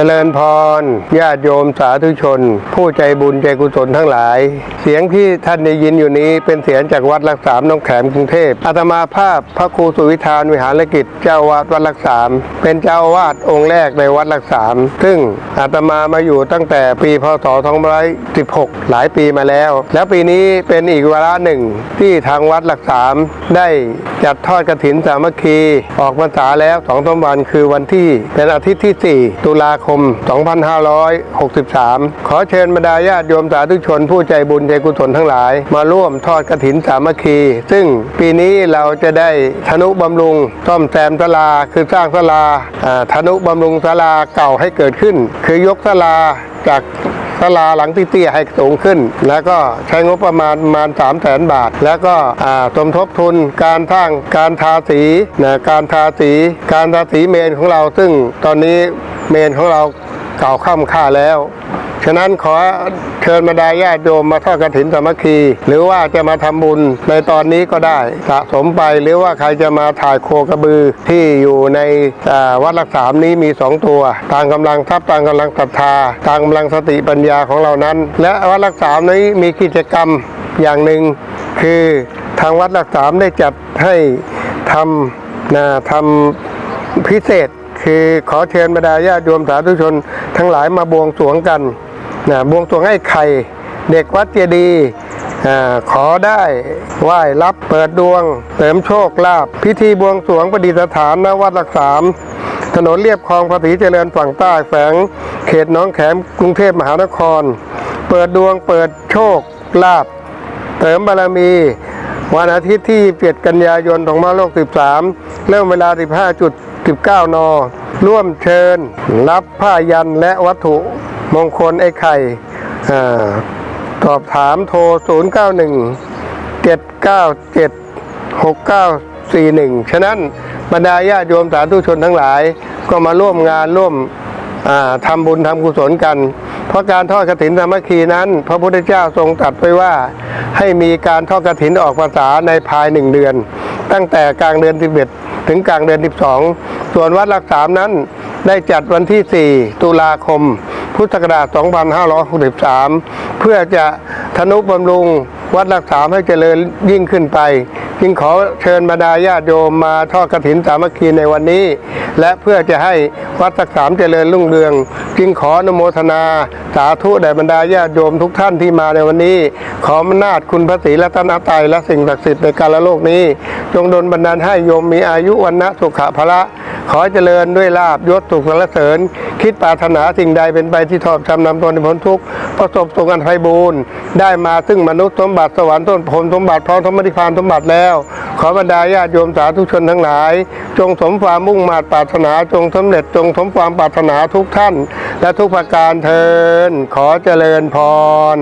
จริญพร ญาติโยมสาธุชน ผู้ใจบุญใจกุศลทั้งหลาย เสียงที่ท่านได้ยินอยู่นี้เป็นเสียงจากวัดรักสามน้องแขมกรุงเทพอาตมาภาพพระครูสุวิธานวิหารกิจเจ้าวาดวัดรักสามเป็นเจ้าอาวาดองค์แรกในวัดรักสามซึ่งอาตมามาอยู่ตั้งแต่ปีพศ2516 หลายปีมาแล้ว แล้วปีนี้เป็นอีกวาระหนึ่งที่ทางวัดรักสามได้จัดทอดกฐินสามัคคี ออกพรรษาแล้วสองสามวันคือวันที่เป็นอาทิตย์ที่ 4 ตุลาคม2563 ขอเชิญบรรดาญาติโยมสาธุชนผู้ใจบุญใจกุศลทั้งหลาย มาร่วมทอดกฐินสามัคคี ซึ่งปีนี้เราจะได้ธนุบำรุงซ่อมแซมศาลาคือสร้างศาลาธนุบำรุงศาลาเก่าให้เกิดขึ้น คือยกศาลาจากศาลาหลังที่เตี้ยให้สูงขึ้น แล้วก็ใช้งบประมาณประมาณ3 0 0แสนบาท แล้วก็สมทบทุนการสร้างการทาสีนะการทาสี การทาสีเมนของเราซึ่งตอนนี้ เมนของเราเก่าข้ามค่าแล้ว ฉะนั้นขอเชิญบรรดาญาติโยมมาทอดกฐินสามัคคี หรือว่าจะมาทำบุญในตอนนี้ก็ได้สะสมไปหรือว่าใครจะมาถ่ายโคกระบือที่อยู่ในวัดหลักสามนี้มีสองตัวตามกำลังทรัพย์ตามกำลังศรัทธาตามกำลังสติปัญญาของเรานั้น และวัดหลักสามนี้มีกิจกรรมอย่างหนึ่งคือทางวัดหลักสามได้จัดให้ทำนะทำพิเศษ คือขอเชิญบรรดาญาติโยมสาธุชน ทั้งหลายมาบวงสรวงกันนะบวงสรวงให้ไข่เด็กวัดเจดีอขอได้ไหว้รับเปิดดวงเสริมโชคลาภพิธีบวงสรวงประดิษฐานณวัดหลักสามถนนเรียบคลองภาษีเจริญฝั่งใต้แฝงเขตน้องแขมกรุงเทพมหานคร เปิดดวงเปิดโชคลาภเสริมบารมี วันอาทิตย์ที่ 7 กันยายน2563เริ่มเวลา 19 น ร่วมเชิญ รับผ้ายันและวัตถุมงคลไอ้ไข่อ่าสอบถามโทร 091 797 6941 ฉะนั้นบรรดาญาติโยมสาธุชนทั้งหลาย ก็มาร่วมงานร่วมทำบุญทำกุศลกัน เพราะการทอดกฐินสามัคคีนั้น พระพุทธเจ้าทรงตรัสไว้ว่า ให้มีการทอดกฐินออกภาษาในภายหนึ่งเดือน ตั้งแต่กลางเดือน11 ถึงกลางเดือน 12 ส่วนวัดหลักสามนั้นได้จัดวันที่ 4 ตุลาคม พุทธศักราช 2563 เพื่อจะทนุบำรุงวัดหลักสามให้เจริญยิ่งขึ้นไป จึงขอเชิญบรรดาญาติโยมมาทอดกฐินสามัคคีในวันนี้ และเพื่อจะให้วัดสักสามเจริญรุ่งเรือง จึงขออนุโมทนา สาธุแด่บรรดาญาติโยมทุกท่านที่มาในวันนี้ ขอมนาจคุณพระศรีรัตนตรัยและสิ่งศักดิ์สิทธิ์ในกาลโลกนี้ จงดลบันดาลให้โยมมีอายุวันนะสุขภละขอเจริญด้วยลาบยศสุขสรรเสริญ คิดปรารถนาสิ่งใดเป็นไปที่ชอบจำนำตนในพ้นทุกข์ประสบสุขอันไพบูรณ์ได้มาซึ่งมนุษย์สมบัติสวรรค์ต้นพรมสมบัติพร้อมธรรมนิพพานสมบัติแล้วขอบรรดาญาติโยมสาธุชนทั้งหลาย จงสมความมุ่งมา่ปรารถนาจงสาเร็จจงสมความปรารถนาทุกท่าน และทุกประการเทินขอเจริญพร